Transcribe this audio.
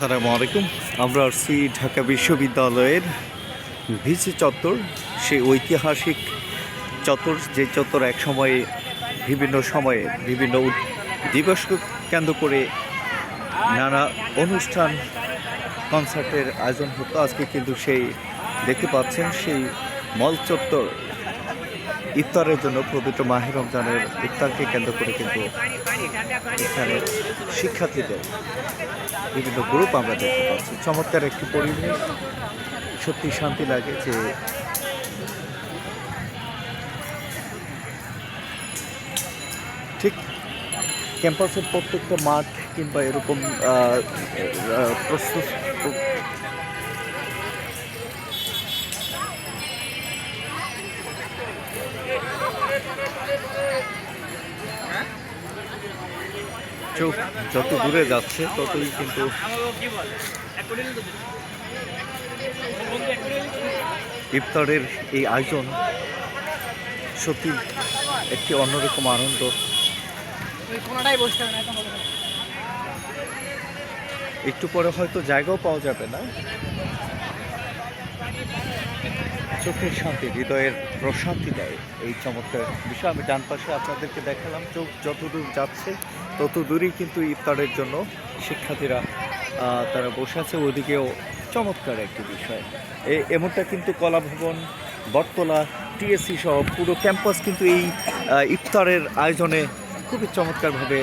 আসসালামু আলাইকুম। আমরা আসছি ঢাকা বিশ্ববিদ্যালয়ের ভিসি চত্বর, সেই ঐতিহাসিক চত্বর, যে চত্বর এক সময়ে বিভিন্ন সময়ে বিভিন্ন দিবসকে কেন্দ্র করে নানা অনুষ্ঠান, কনসার্টের আয়োজন হতো। আজকে কিন্তু সেই দেখতে পাচ্ছেন সেই মল চত্বর। ইফতারের জন্য পবিত্র মাহের রমজানের ইফতারকে কেন্দ্র করে কিন্তু এখানে শিক্ষার্থীদের বিভিন্ন গ্রুপ আমরা দেখতে পাচ্ছি। চমৎকার একটি পরিবেশ। সত্যি শান্তি লাগে যে ঠিক ক্যাম্পাসের প্রত্যেকটা মাঠ কিংবা এরকম প্রস্তুত চোখ যত দূরে যাচ্ছে ততই কিন্তু ইফতারের এই আয়োজন সত্যি একটি অন্যরকম আনন্দ। একটু পরে হয়তো জায়গাও পাওয়া যাবে না চোখের শান্তি, হৃদয়ের প্রশান্তি দেয়। এই চমৎকার বিষয় আমি ডান পাশে আপনাদেরকে দেখালাম। চোখ যতদূর যাচ্ছে তত দূরই কিন্তু ইফতারের জন্য শিক্ষার্থীরা তারা বসে আছে। ওদিকেও চমৎকার একটি বিষয়। এ, এমনটা কিন্তু কলাভবন, বটতলা, টিএসসি সহ পুরো ক্যাম্পাস কিন্তু এই ইফতারের আয়োজনে খুবই চমৎকারভাবে